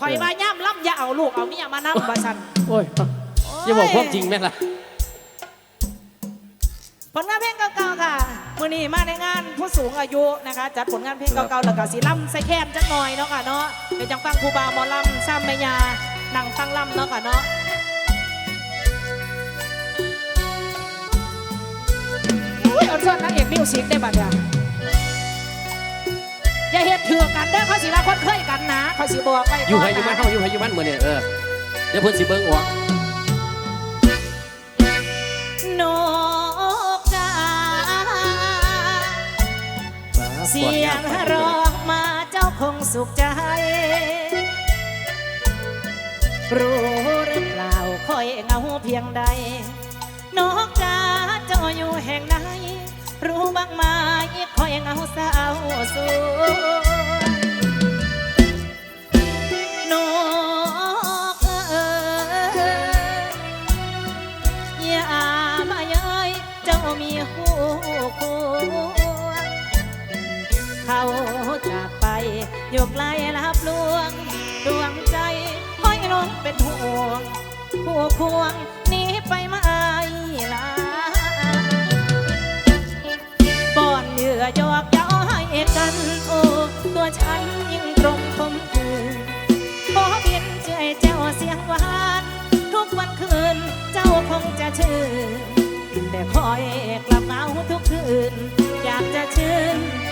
ข่อยว่าย่ำล่ำอย่าเอาลูกเอาเมียมานั่บ่สันโอ้ยอย่าบอกความจริงแม่ล่ะผลงานเพลงเก่าๆค่ะมื้อนี้มาในงานผู้สูงอายุนะคะ จัดผลงานเพลงเก่าๆแล้วก็สีล่ำใส่แคนจักหน่อยเนาะค่ะเนาะเดี๋ยวจังฟังครูบาหมอลำซ้ำแม่ยานั่งฟังลำเนาะค่ะเนาะอุ้ยอดซ่อนนางเอกมิวสิกได้บัดเนี่ย อย่าเฮ็ดเถื่อกันเด้อเขาสิว่าคนเคยกันนะเขาสิบอกไปอยู่ก่ให้นอยู่มันนะเฮาอยู่ให้อยู่มันมื้อนี้เออเดี๋ยวเพิ่นสิเบิ่งออกนกกาเสียงร้องมาเจ้าคงสุขใจรู้หรือเปล่าคอยเหงาเพียงใดนกกาเจ้าอยู่แห่งไหน รู้บ้างไหมคอยเงาสาวสูนกเอ๋ยอย่ามาเย้ยเจ้ามีหูคู่เขาจากไปอยู่ไกลลับลวง ดวงใจห้อยลงเป็นห่วงผู้ควงหนีไปไม่ลา อนเหยื่อยอกเย้าให้กัน โอ้ ตัวฉันยิ่งตรงคมคืนขอเพียงใจเจ้าเสียงหวาน ทุกวันคืน เจ้าคงจะชื่นแต่คอยกลับเหงาทุกคืน อยากจะชื่น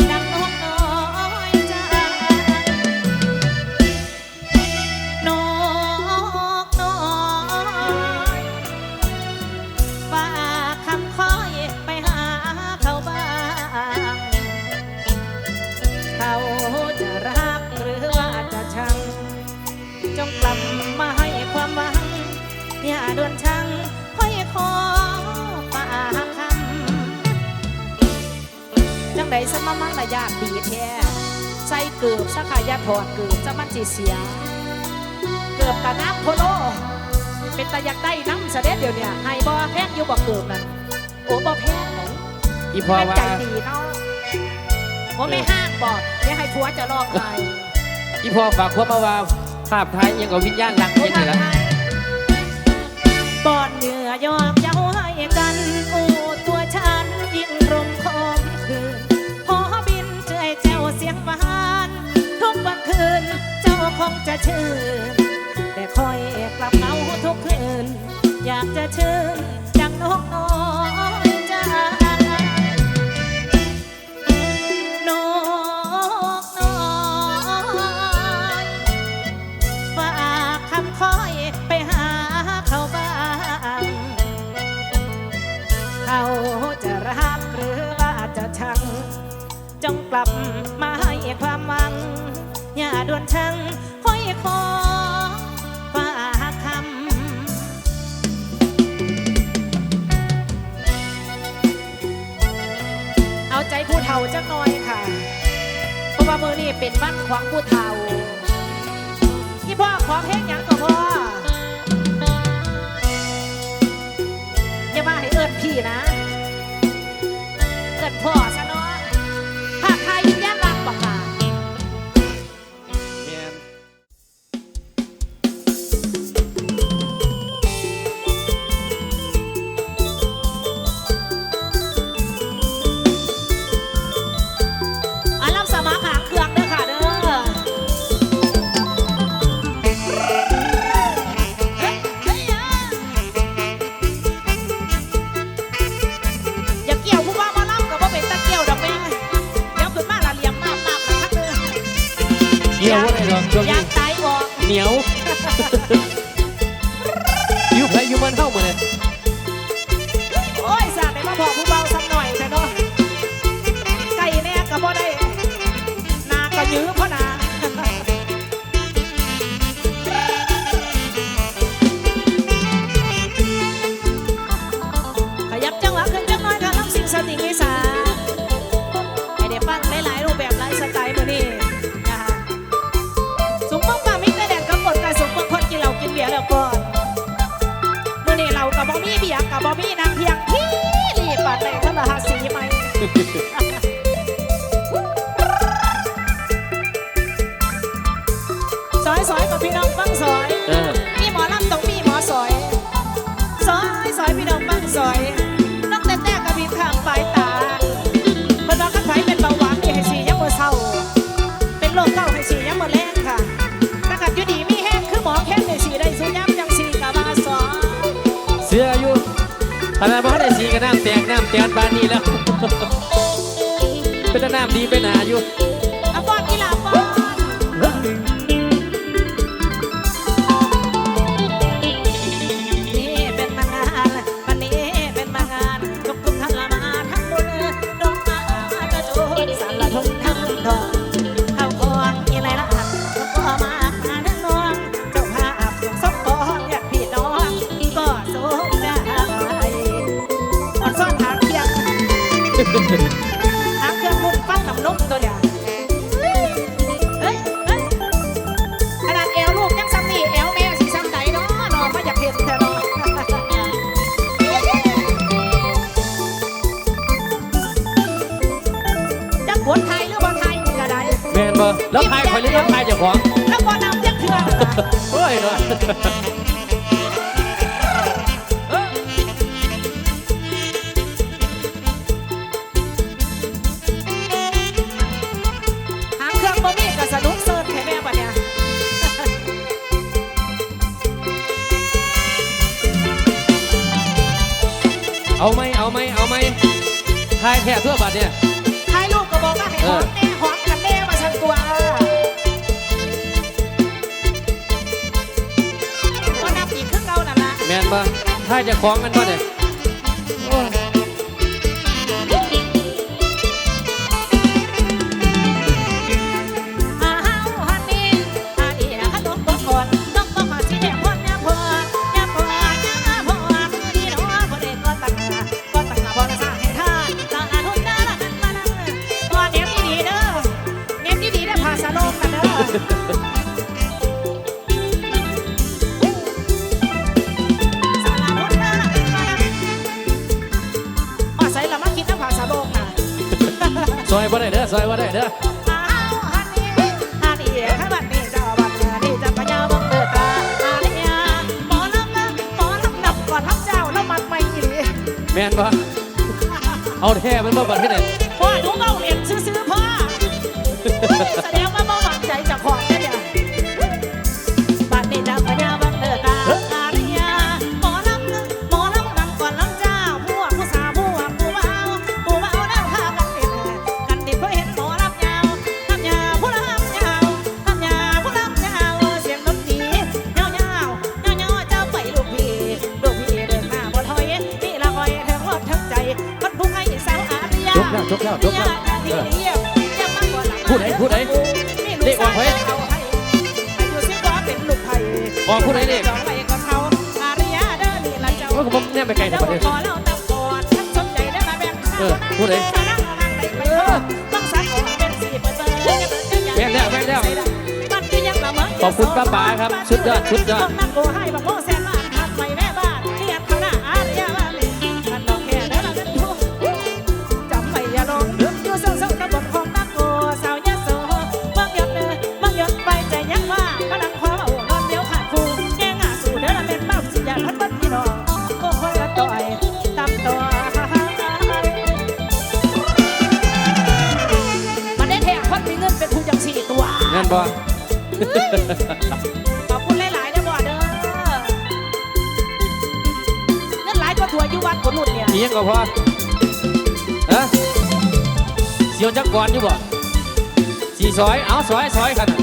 ถอดเกือบจะมันจีเสีย เกือบกะน้ำโพโล เป็นตาอยากได้น้ำเสด็จเดี๋ยวเนี่ยให้บ่แพงอยู่บ่เกือบนั่นโอ้บ่แพงไหนอีพ่อแม่นว่าใจดีเนาะว่าไม่ห้างบอกอย่าให้ผัวจะลอกใครอีพ่อฝากความมาว่าภาพท้ายยังกับวิญญาณรักโอ้เย็นนี่ละป้อนเหยื่อยอกเย้าให้กันโอ้ตัวฉัน นคืนเจ้าคงจะชื่น แต่คอยกลับเงาทุกคืน อยากจะชื่นดังนกน้อยจ้า ชังค่อยขอฝาคำเอาใจผู้เฒ่าจักหน่อยค่ะ เพราะว่ามือนี้เป็นวันของผู้เฒ่าที่พ่อขอเพลงยังก็พ่ออย่ามาให้เอิ้นพี่นะ ช่วงยานี้งตายบอกเหนียว อยู่ไผอยู่มันเฮามื้อนี้โอ้ยสาดได้มาบอกผู้เบาสักหน่อยแต่เนาะไก่แน่ก็บ่ได้หนาก็ยื้อเพราะหนา อนาดบ่ได้สีก็น้ำแตกน้ำแตนปานนี้แล้ว เป็นน้ำดีเป็นหาอยู่ หางเครื่องมุ่งฟังน้ำนมตัวเดียวเฮ้ยเฮ้ยขนาดเอวลูกยังซ้ำนี่เอวแม่สิซ้ำไหนเนาะนอนมาอยากเห็นเธอเนาะจักผลไทยหรือบอลไทยมึงก็ได้แม่นบ่แล้วทายคอยเล่นแล้วทายเจ้าของแล้วบอลนำจักเถื่อนล่ะโอ้ยเนาะ เอาไหมเอาไหมเอาไหมทายแค่ทั่วบัดเนี่ยไทยลูกก็บอกว่าให้หอมแน่หอมกันแน่มาชันตัวก็นับอีกครึ่งเรานั่นละแม่นบ่ทายเจ้าของแมันบ่เนี่ย แท้มันบ่บัดที่ไหน พ่อหนูเมาเหรียญซื้อๆพ่อแสดงว่าเมา ออกพูดไหนเรียกจองไว้ก็เท่าอาริยาเด้อนี่ละเจ้าโอ้ยผมแน่ไปไกลแต่เจ้าบัดนี้ขอเล่าตำก่อนท่านสนใจได้มาแบ่งข้าวเออพูดเลยจะนั่งเอานั่งไหนไปเถอะต้องสักออกเป็นสี่เปอร์เซ็นต์แม่นแล้วแม่นแล้วมันคือยังละเมิดขอบคุณป้าป๋าครับสุดยอดสุดยอด แม่นบ่ขอบคุณหลายๆนะบ่เด้อเงินหลายก็ถั่วอยู่วัดคนหนุนเนี่ยมีหยังก็พอฮะเสียวจักก่อนอยู่บ่สีซอยเอาซอยซอยกันน่ะ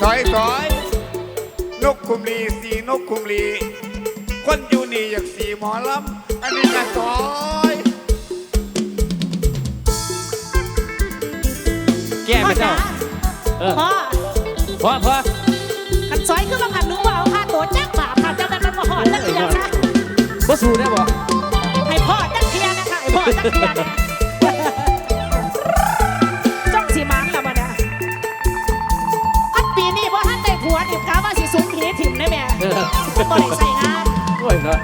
ซอยซอยนกคุมลีสีนกคุมลี คนอยู่นี่อยากสีหมอลำอันนี้ก็ซอย เจ้า เออ พ่อพอพอขันซอยขึ้นมาขันหนูว่าเอาค่าตัวแจ้งบาปค่ะเจ้าแม่มันมาหอดจักเทียนะบ่สู้ได้บ่ให้พ่อจักเทียนะคะให้พ่อจักเทียนะจ้องสีมันละมันนะอันปีนี้พ่อท่านได้ผัวดิบกาว่าสิสูงหีถิ่มได้แม่เออบ่ได้ใส่งานโอ้ยเนาะ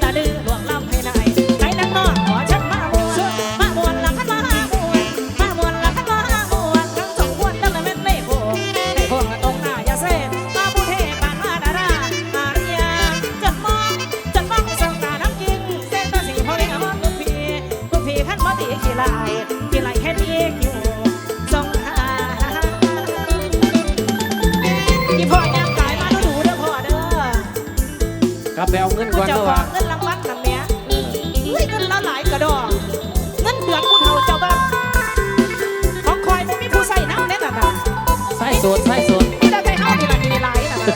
나를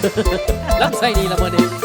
ลายน่ะนะรับไส้ดีละเมื่อนี้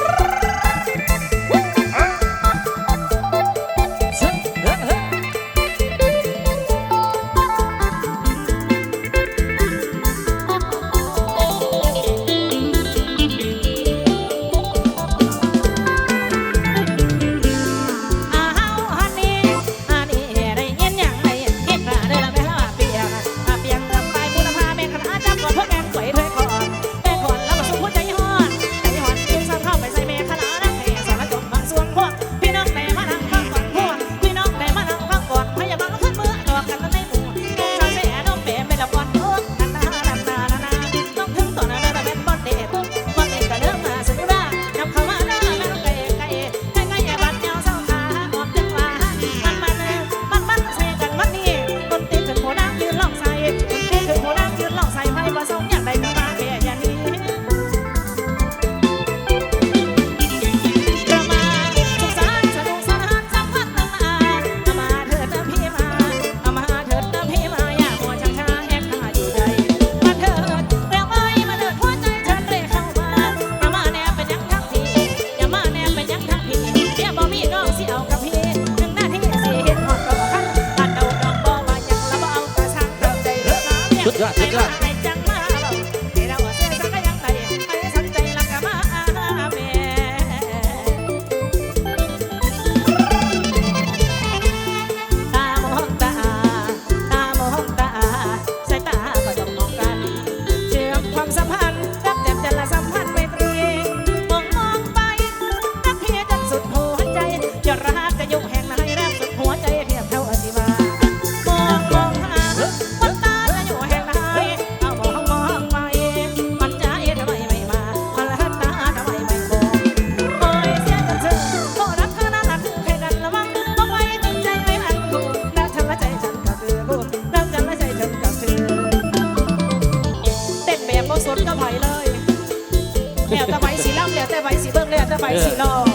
แล้วแต่ใบสีล่ำแล้วแต่ใบสีเบิ้งแล้วแต่ใบสีรอง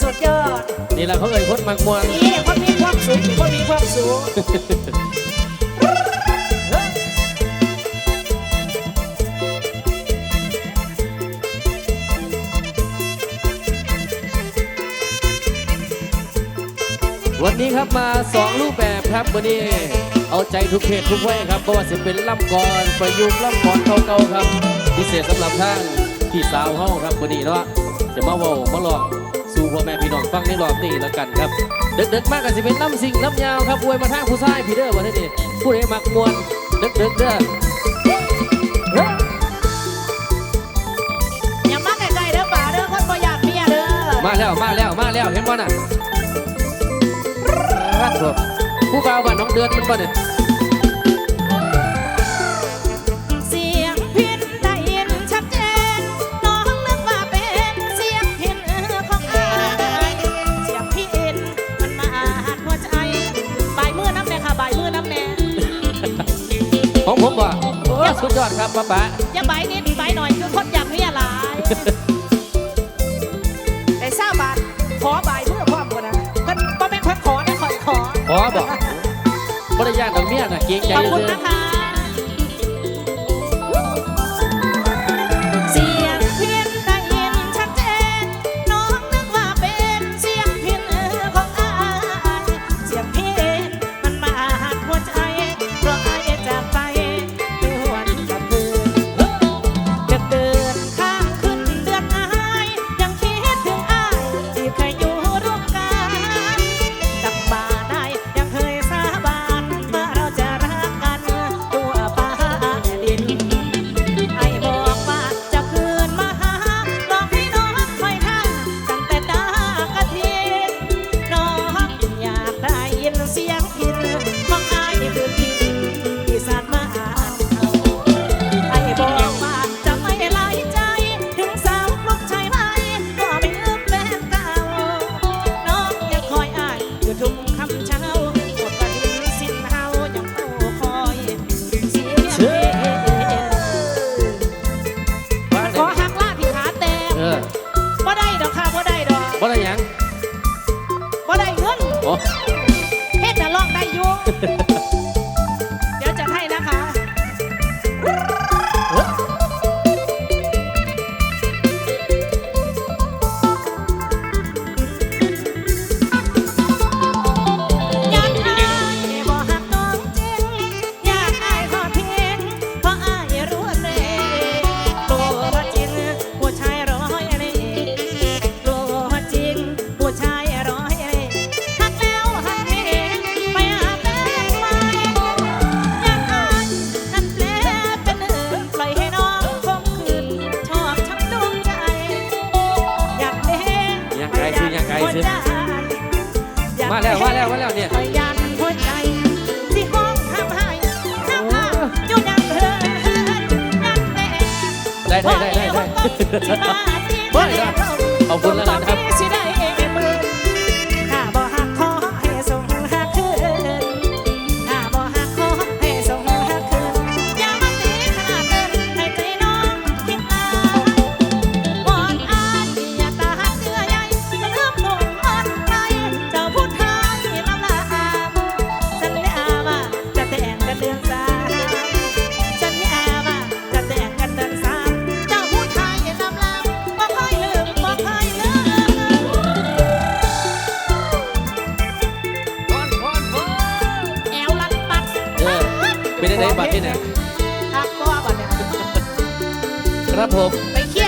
สุดยอดนี่แหละเขาเอ่ยพดมักมวนนี่คนมีความสุขคนมีความสุขวันนี้ครับมาสองรูปแบบครับวันนี้ เอาใจทุกเพศทุกวัยครับเพราะว่าจะเป็นล่ำกรประยุกต์ล่ำกรเก่าๆครับ พิเศษสำหรับทางพี่สาวเฮาครับวันนี้เนาะจะมาเว้ามาลองสู่พ่อแม่พี่น้องฟังในรอบนี้แล้วกันครับเด็กๆมากก็จะเป็นล่ำสิ่งล่ำยาวครับอวยมาทางผู้ชายพี่เด้อวันนี้ผู้ใดมักมวนเด็กๆเด้ออย่ามาใกล้ๆเด้อป่าเด้อคนบ่อยากเมียเด้อมาแล้วมาแล้วมาแล้วเห็นบ่น่ะครับผมผู้บ่าวบ้านน้องเดือนมันบ่เนี่ย ของผมบ่โอ้สุดยอดครับป้าป๋าอย่าบ่ายนิดบ่ายหน่อยคือคนอยากเมียหลายแต่ทราบบาทขอบ่ายมือพร้อมกันนะเพิ่นบ่แม่นคนขอนะคอยขอขอบอกบริยานดอกเมียน่ะเกรงใจขอบเลคุณยนะคะ 我们 ไปได้ไหนบัตรนี่เนี่ย ทับก็บัดเนี่ยครับผม ไปเชี่ยร์